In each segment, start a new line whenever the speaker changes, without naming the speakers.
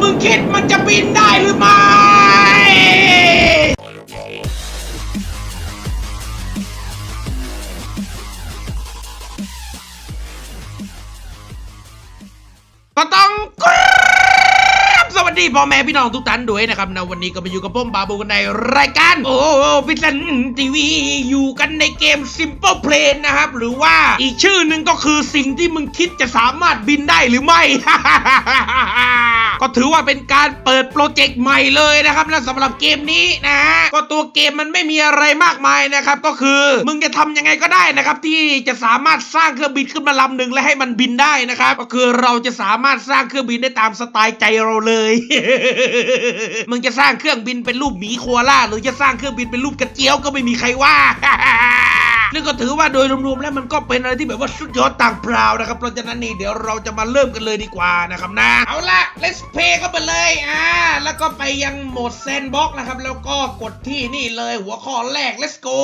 มึงคิดมันจะบินได้หรือไม่ก็ต้องกราบส วัสดีพ่อแม่พี่น้องทุกท่านด้วยนะครับนะวันนี้ก็มาอยู่กับผมบาบูกันในรายการ โอ้พิซันทีวีอยู่กันในเกม Simple Plan นะครับ หรือว่าอีกชื่อหนึ่งก็คือสิ่งที่มึงคิดจะสามารถบินได้หรือไม่ ก็ถือว่าเป็นการเปิดโปรเจกต์ใหม่เลยนะครับและสำหรับเกมนี้นะฮะก็ตัวเกมมันไม่มีอะไรมากมายนะครับ ก็คือมึงจะทำยังไงก็ได้นะครับ ที่จะสามารถสร้างเครื่องบินขึ้นมาลำหนึ่งและให้มันบินได้นะครับ ก็คือเราจะสามารถสร้างเครื่องบินได้ตามสไตล์ใจเราเลยมึงจะสร้างเครื่องบินเป็นรูปหมีโคอาล่าหรือจะสร้างเครื่องบินเป็นรูปกระเจียวก็ไม่มีใครว่านี่ก็ถือว่าโดยรวมๆแล้วมันก็เป็นอะไรที่แบบว่าสุดยอดต่างพราวนะครับเพราะฉะนั้นนี่เดี๋ยวเราจะมาเริ่มกันเลยดีกว่านะครับนะ เอาละ let's play เข้าไปเลยอ่าแล้วก็ไปยังโหมดแซนบ็อกนะครับ แล้วก็กดที่นี่เลยหัวข้อแรก let's go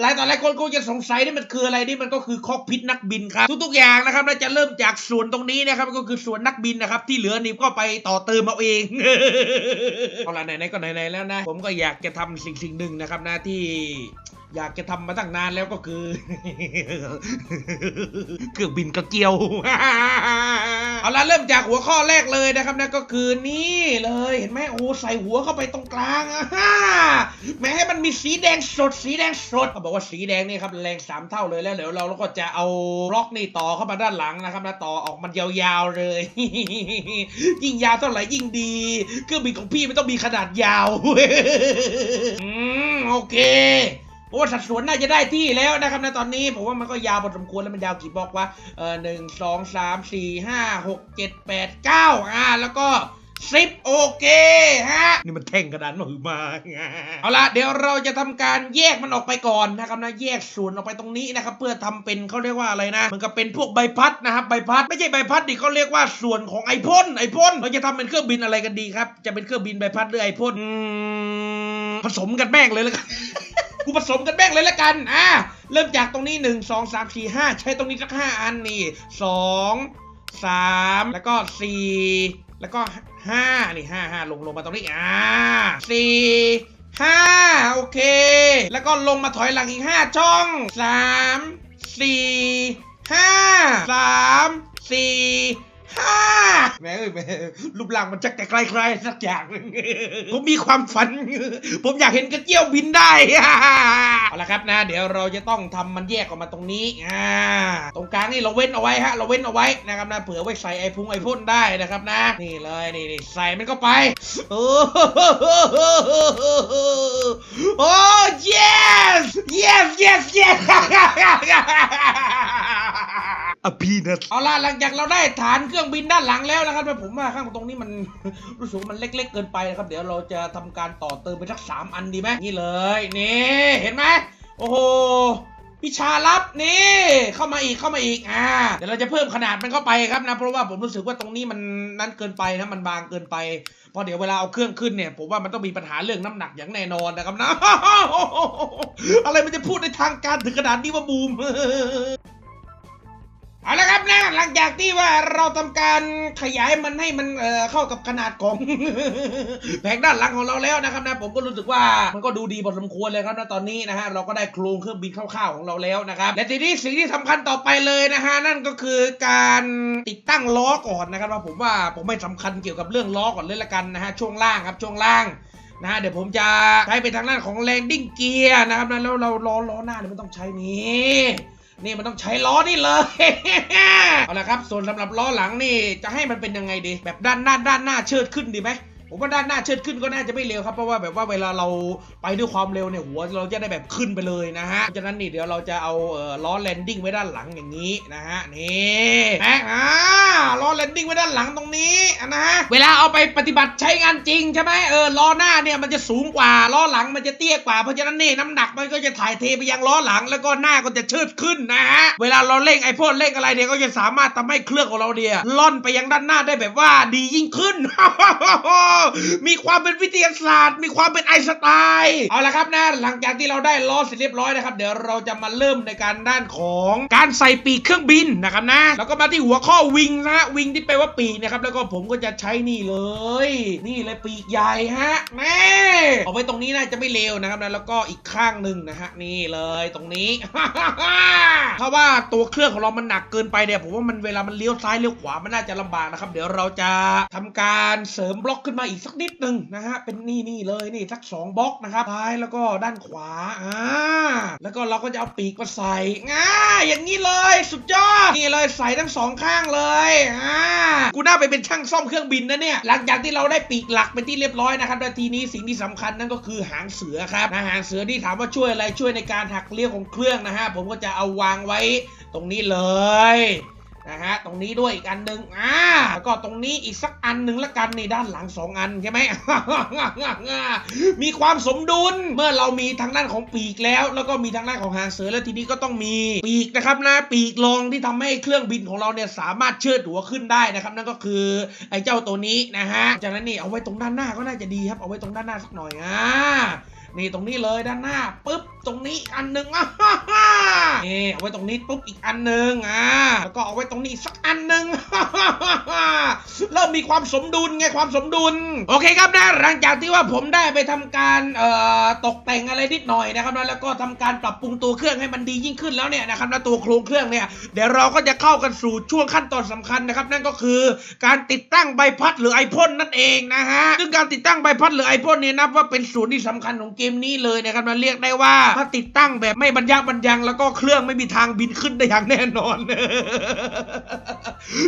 หลายต่อหลายคนคงจะสงสัยนี่มันคืออะไรนี่มันก็คือคอกพิษนักบินครับ ทุกๆอย่างนะครับเราจะเริ่มจากส่วนตรงนี้นะครับก็คือส่วนนักบินนะครับ ที่เหลือนี่ก็ไปต่อเติมเอาเอง เอาละไหนๆก็ไหนๆแล้วนะ ผมก็อยากจะทำสิ่งสิ่งหนึ่งนะครับนะที่อยากจะทำมาตั้งนานแล้วก็คือ เครื่องบินกระเกียว เอาละเริ่มจากหัวข้อแรกเลยนะครับนะก็คือนี่เลยเห็นไหมโอ้ใส่หัวเข้าไปตรงกลางอะฮ่าแม้ให้มันมีสีแดงสด สีแดงสดเขาบอกว่าสีแดงนี่ครับแรงสามเท่าเลยแล้วเดี๋ยวเราก็จะเอาล็อกนี่ต่อเข้ามาด้านหลังนะครับนะต่อออกมันยาวๆเลย ยิ่งยาวเท่าไหร่ยิ่งดีเครื่องบินของพี่ไม่ต้องมีขนาดยาว อืมโอเค โอ้สัดส่วนน่าจะได้ที่แล้วนะครับในตอนนี้ผมว่ามันก็ยาวพอสมควรแล้วมันยาวกี่บล็อกวะเออหนึ่งสองสามสี่ห้าหกเจ็ดแปดเก้าอ่าแล้วก็สิบโอเคฮะ นี่มันแท่งกระดานมือมาเอาละเดี๋ยวเราจะทำการแยกมันออกไปก่อนนะครับนะแยกส่วนออกไปตรงนี้นะครับเพื่อทำเป็นเขาเรียกว่าอะไรนะมันก็เป็นพวกใบพัดนะครับใบพัดไม่ใช่ใบพัดดิเขาเรียกว่าส่วนของไอพ่นไอพ่นเราจะทำเป็นเครื่องบินอะไรกันดีครับ จะเป็นเครื่องบินใบพัดหรือไอพ่นอืมผสมกันแม่งเลยแล้วกัน กูผสมกันแม่งเลยละกันอ่าเริ่มจากตรงนี้ 1 2 3 4 5 ใช้ตรงนี้สัก5อันนี่2 3 แล้วก็ 4 แล้วก็ 5 นี่5 5ลงลงมาตรงนี้อ่า4 5 โอเค แล้วก็ลงมาถอยหลังอีก 5 ช่อง 3 4 5 3 4 แม่เอ้ยแม่รูปร่างมันจะใกล้ๆสักอย่างผมมีความฝัน ผมอยากเห็นกระเจียวบินได้เอาละครับนะ เดี๋ยวเราจะต้องทำมันแยกออกมาตรงนี้อ่าตรงกลางนี่เราเว้นเอาไว้ฮะเราเว้นเอาไว้นะครับนะเผื่อไว้ใส่ไอ้พุงไอ้พ่นได้นะครับนะ นี่เลยนี่นใส่มันก็ไปโอ้โอ้เยสเยสเยส yes อพีนัทเอาล่ะหลังจากเราได้ฐานเครื่องบินด้านหลังแล้วนะครับผมว่าข้างตรงนี้มัน รู้สึกว่ามันเล็ก ๆ เกินไปนะครับ เดี๋ยวเราจะทำการต่อเติมไปสักสามอันดีไหมนี่เลยนี่เห็นไหมโอ้โหวิชาลับนี่เข้ามาอีกเข้ามาอีกอ่าเดี๋ยวเราจะเพิ่มขนาดมันเข้าไปครับนะ เพราะว่าผมรู้สึกว่าตรงนี้มันนั่นเกินไปนะมันบางเกินไปพราะเดี๋ยวเวลาเอาเครื่องขึ้นเนี่ยผมว่ามันต้องมีปัญหาเรื่องน้ำหนักอย่างแน่นอนนะครับนะอะไรมันจะพูดในทางการถึงขนาดนี้ว่าบูม เอาละครับนะหลังจากที่ว่าเราทำการขยายมันให้มันเอ่อเข้ากับขนาดของ แผงด้านหลังของเราแล้วนะครับนะผมก็รู้สึกว่ามันก็ดูดีพอสมควรเลยครับนะตอนนี้นะฮะเราก็ได้โครงเครื่องบินคร่าวๆของเราแล้วนะครับและทีนี้สิ่งที่สำคัญต่อไปเลยนะฮะนั่นก็คือการติดตั้งล้อก่อนนะครับว่าผมว่าผมไม่สำคัญเกี่ยวกับเรื่องล้อก่อนเลยละกันนะฮะช่วงล่างครับช่วงล่างนะฮะเดี๋ยวผมจะใช้ไปทางด้านของแลนดิ้งเกียร์นะครับนะแล้วเราล้อล้อหน้าเนี่ยไม่ต้องใช้นี้ นี่มันต้องใช้ล้อนี่เลย เอาละครับ ส่วนสำหรับล้อหลังนี่จะให้มันเป็นยังไงดี แบบด้านหน้าด้านหน้าเชิดขึ้นดีไหม ผมว่าด้านหน้าเชิดขึ้นก็น่าจะไม่เร็วครับเพราะว่าแบบว่าเวลาเราไปด้วยความเร็วเนี่ยหัวเราจะได้แบบขึ้นไปเลยนะฮะเพราะฉะนั้นนี่เดี๋ยวเราจะเอาเอ่อล้อแลนดิ้งไว้ด้านหลังอย่างนี้นะฮะนี่แม็กอ่าล้อแลนดิ้งไว้ด้านหลังตรงนี้นะฮะเวลาเอาไปปฏิบัติใช้งานจริงใช่ไหมเออล้อหน้าเนี่ยมันจะสูงกว่าล้อหลังมันจะเตี้ยกว่าเพราะฉะนั้นนี่น้ำหนักมันก็จะถ่ายเทไปยังล้อหลัง แล้วก็หน้าก็จะเชิดขึ้นนะฮะเวลาเราเร่งไอพ่นเร่งอะไรเนี่ยก็จะสามารถทำให้เครื่องของเราเนี่ยล่อนไปยังด้านหน้าได้แบบว่าดียิ่งขึ้นมีความเป็นวิทยาศาสตร์ มีความเป็นไอสไตล์เอาละครับนะหลังจากที่เราได้ล้อเสร็จเรียบร้อยนะครับ เดี๋ยวเราจะมาเริ่มในการด้านของการใส่ปีกเครื่องบินนะครับนะ แล้วก็มาที่หัวข้อวิงนะฮะวิงที่แปลว่าปีกนะครับ แล้วก็ผมก็จะใช้นี่เลย นี่เลยปีกใหญ่ฮะแม่เอาไว้ตรงนี้น่าจะไม่เลวนะครับนะแล้วก็อีกข้างหนึ่งนะฮะนี่เลยตรงนี้ถ้าว่าตัวเครื่องของเรามันหนักเกินไปเนี่ยผมว่ามันเวลามันเลี้ยวซ้ายเลี้ยวขวามันน่าจะลำบากนะครับ เดี๋ยวเราจะทำการเสริมบล็อกขึ้นมาอีกสักนิดหนึ่งนะฮะเป็นนี่นี่เลยนี่สักสองบล็อกนะครับซ้ายแล้วก็ด้านขวาอ่าแล้วก็เราก็จะเอาปีกมาใส่ง่าอย่างนี้เลยสุดยอดนี่เลยใส่ทั้งสองข้างเลยอ่ากูน่าไปเป็นช่างซ่อมเครื่องบินนะเนี่ยหลังจากที่เราได้ปีกหลักเป็นที่เรียบร้อยนะครับแล้วทีนี้สิ่งที่สำคัญนั่นก็คือหางเสือครับนะหางเสือที่ถามว่าช่วยอะไรช่วยในการหักเลี้ยวของเครื่องนะฮะผมก็จะเอาวางไว้ตรงนี้เลย นะฮะตรงนี้ด้วยอีกอันหนึ่งอ่าแล้วก็ตรงนี้อีกสักอันหนึ่งละกันในด้านหลังสองอันใช่ไหม มีความสมดุลเมื่อเรามีทางด้านของปีกแล้ว แล้วก็มีทางด้านของหางเสือแล้วทีนี้ก็ต้องมีปีกนะครับนะปีกรองที่ทำให้เครื่องบินของเราเนี่ยสามารถเชิดหัวขึ้นได้นะครับนั่นก็คือไอ้เจ้าตัวนี้นะฮะจากนั้นนี่เอาไว้ตรงด้านหน้าก็น่าจะดีครับเอาไว้ตรงด้านหน้าสักหน่อยอ่า นี่ตรงนี้เลยด้านหน้าปุ๊บตรงนี้อันหนึ่งอะนี่เอาไว้ตรงนี้ปุ๊บอีกอันหนึ่งอ่าแล้วก็เอาไว้ตรงนี้สักอันหนึ่งเริ่มมีความสมดุลไงความสมดุล โอเคครับนะหลังจากที่ว่าผมได้ไปทำการเอ่อตกแต่งอะไรนิดหน่อยนะครับนะแล้วก็ทำการปรับปรุงตัวเครื่องให้มันดียิ่งขึ้นแล้วเนี่ยนะครับนะตัวโครงเครื่องเนี่ยเดี๋ยวเราก็จะเข้ากันสู่ช่วงขั้นตอนสำคัญนะครับ นั่นก็คือการติดตั้งใบพัดหรือไอพ่นนั่นเองนะฮะซึ่งการติดตั้งใบพัดหรือไอพ่นเนี่ยนับว่าเป็นส่วนที่สำคัญของเกมนี้เลยนะครับนะเรียกได้ว่าถ้าติดตั้งแบบไม่บรรยะบรรยัง แล้วก็เครื่องไม่มีทางบินขึ้นได้อย่างแน่นอน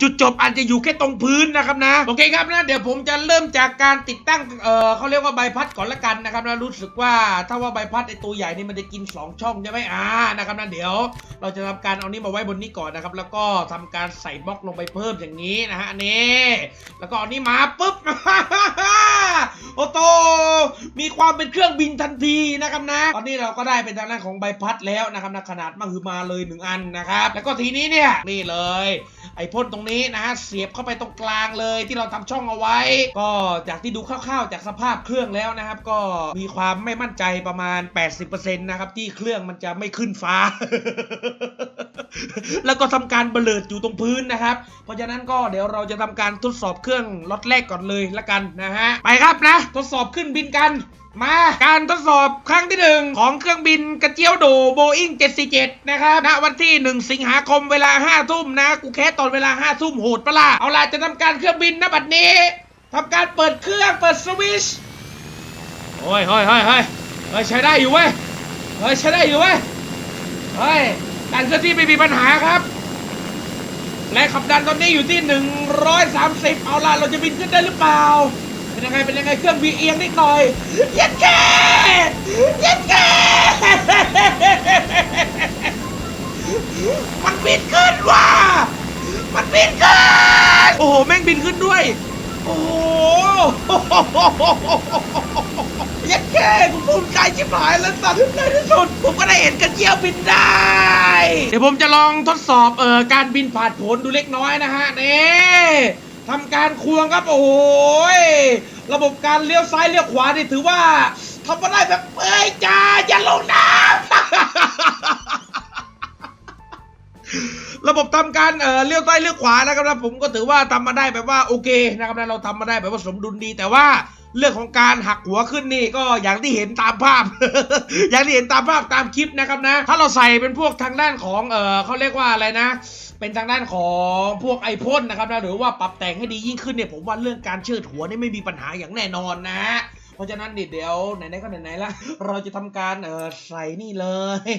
จุดจบอาจจะอยู่แค่ตรงพื้นนะครับนะ โอเคครับนะเดี๋ยวผมจะเริ่มจากการติดตั้งเออเขาเรียกว่าใบพัดก่อนละกันนะครับนะรู้สึกว่าถ้าว่าใบพัดไอตัวใหญ่นี่มันจะกิน 2 ช่องใช่ไหมอ่านะครับนะเดี๋ยว เราจะทำการเอานี้มาไว้บนนี้ก่อนนะครับ แล้วก็ทำการใส่บล็อกลงไปเพิ่มอย่างนี้นะฮะนี่แล้วก็เอานี้มาปุ๊บ โอ้โต มีความเป็นเครื่องบินทันทีนะครับนะ ตอนนี้เราก็ได้เป็นทางด้านของใบพัดแล้วนะครับนะขนาดมหึมาเลยหนึ่งอันนะครับ แล้วก็ทีนี้เนี่ยนี่เลย ไอพ่นตรงนี้นะฮะเสียบเข้าไปตรงกลางเลยที่เราทำช่องเอาไว้ ก็จากที่ดูคร่าวๆ จากสภาพเครื่องแล้วนะครับ ก็มีความไม่มั่นใจประมาณ 80%นะครับที่เครื่องมันจะไม่ขึ้นฟ้า แล้วก็ทำการเบลิดอยู่ตรงพื้นนะครับ เพราะฉะนั้นก็เดี๋ยวเราจะทำการทดสอบเครื่องล็อตแรกก่อนเลยละกันนะฮะ ไปครับนะ ทดสอบขึ้นบินกันมาการทดสอบครั้งที่หนึ่งของเครื่องบินกระเจียวโดโบอิง747 นะครับณวันที่ 1 สิงหาคมเวลา 5 ทุ่มนะ กูแค่ตอนเวลา 5 ทุ่มโหดปะล่ะเอาล่ะจะทำการเครื่องบินนะบัดนี้ทำการเปิดเครื่องเปิดสวิชโอ้ยเฮ้ยเฮ้ยเฮ้ยเฮ้ยใช้ได้อยู่เว้ยเฮ้ยใช้ได้อยู่เว้ยเฮ้ย การเคลื่อนที่ไม่มีปัญหาครับ และขับดันตอนนี้อยู่ที่ 130 เอาล่ะเราจะบินขึ้นได้หรือเปล่า เป็นยังไง เป็นยังไง เครื่องบีเอียงนิดหน่อยเย็ดแค่เย็ดแค่มันบินขึ้นว่ะ มันบินขึ้น โอ้โห แม่งบินขึ้นด้วย โอ้โห เย็ดแค่ผมภูมิใจชิบหายแล้วสัตว์ในที่สุดผมก็ได้เห็นกระเจียวบินได้ เดี๋ยวผมจะลองทดสอบเอ่อการบินผ่านผลดูเล็กน้อยนะฮะนี่ทำการควงครับโอ้โหยระบบการเลี้ยวซ้ายเลี้ยวขวานี่ถือว่าทำมาได้แบบเอ้ยจ้าอย่าลงน้ำ ระบบทำการเอ่อเลี้ยวซ้ายเลี้ยวขวานะครับนะผมก็ถือว่าทำมาได้แบบว่าโอเคนะครับนะเราทำมาได้แบบว่าสมดุลดี แต่ว่าเรื่องของการหักหัวขึ้นนี่ก็อย่างที่เห็นตามภาพ อย่างที่เห็นตามภาพตามคลิปนะครับนะ ถ้าเราใส่เป็นพวกทางด้านของเออเขาเรียกว่าอะไรนะ เป็นทางด้านของพวกไอพ่นนะครับนะหรือว่าปรับแต่งให้ดียิ่งขึ้นเนี่ยผมว่าเรื่องการเชิดหัวนี่ไม่มีปัญหาอย่างแน่นอนนะฮะ เพราะฉะนั้นเดี๋ยวไหนๆก็ไหนๆละเราจะทำการเออใส่นี่เลย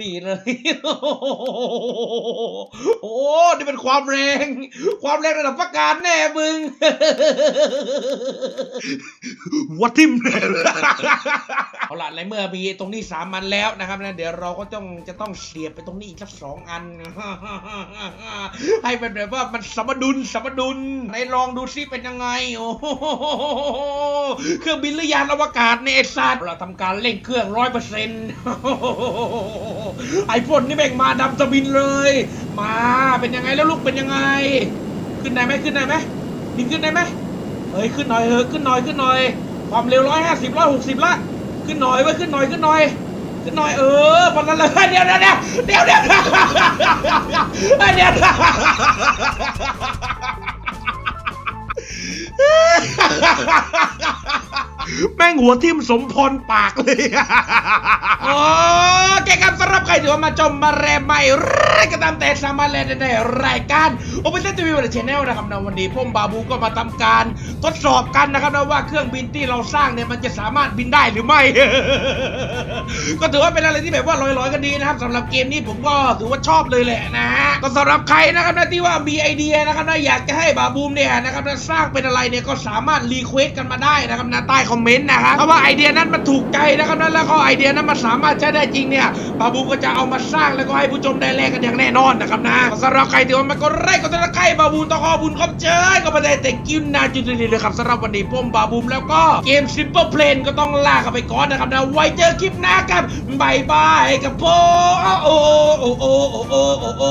นี่เลยโอ้นี่เป็นความแรง ความแรงระดับประการแน่มึงวัดทิมเลยเอาละในเมื่อมีตรงนี้สามอันแล้วนะครับนะเดี๋ยวเราก็ต้องจะต้องเสียบไปตรงนี้อีกสักสองอัน ให้เป็นแบบว่ามันสมดุลสมดุลไหนลองดูซิเป็นยังไงโอ้เครื่องบินหรือยานอวกาศเนี่ยไอ้สัตว์เราทำการเร่งเครื่องร้อยเปอร์เซ็นต์ไอพ่นนี่แม่งมาดำสบินเลย มาเป็นยังไงแล้วลูกเป็นยังไง ขึ้นได้ไหมขึ้นได้ไหมบินขึ้นได้ไหมเฮ้ยขึ้นหน่อยเฮ้ยขึ้นหน่อยขึ้นหน่อย ความเร็วร้อยห้าสิบร้อยหกสิบละขึ้นหน่อยไว้ขึ้นหน่อยขึ้นหน่อยขึ้นหน่อยเออพอนั้นเลยเดี๋ยวเดี๋ยวเดี๋ยวเดี๋ยวเดี๋ยวเดี๋ยวเดี๋ยว แม่งหัวทิ่มสมพรปากเลย โอับใครที่ว่ามาชมมาแรมใหม่ไรก็ตามแต่สามารถเล่นได้ในรายการโอเปนเซนทีวีวันชแนลนะครับในวันนี้ผมบาบูก็มาทำการทดสอบกันนะครับนะว่าเครื่องบินที่เราสร้างเนี่ยมันจะสามารถบินได้หรือไม่ ก็ถือว่าเป็นอะไรที่แบบว่าลอยๆกันดีนะครับสำหรับเกมนี้ผมก็ถือว่าชอบเลยแหละนะก็สำหรับใครนะครับนะที่ว่ามีไอเดียนะครับนะอยากจะให้บาบูมเนี่ยนะครับนะสร้างเป็นอะไรเนี่ยก็สามารถรีเควสกันมาได้นะครับนะใต้คอมเมนต์นะครับถ้าว่าไอเดียนั้นมันถูกใจนะครับนะแล้วก็ไอเดียนั้นมันสามารถใช้ได้จริงเนี่ยบาบูมก็จะเอามาสร้างแล้วก็ให้ผู้ชมได้แลกกันอย่างแน่นอนนะครับนะสำหรับใครที่ว่ามันก็ไร่ก็ต้องใครบาบูมต้องขอบุญขอบเจอก็มาได้แต่กินนาจุดนี้เลยครับสำหรับวันนี้ผมบาบูมแล้วก็เกมซิมเปิลเพลนก็ต้องลากันไปก่อนนะครับนะไว้เจอคลิปหน้ากันบายบายกับผมโอ้โอโอ้โอ้โอ้โอโอ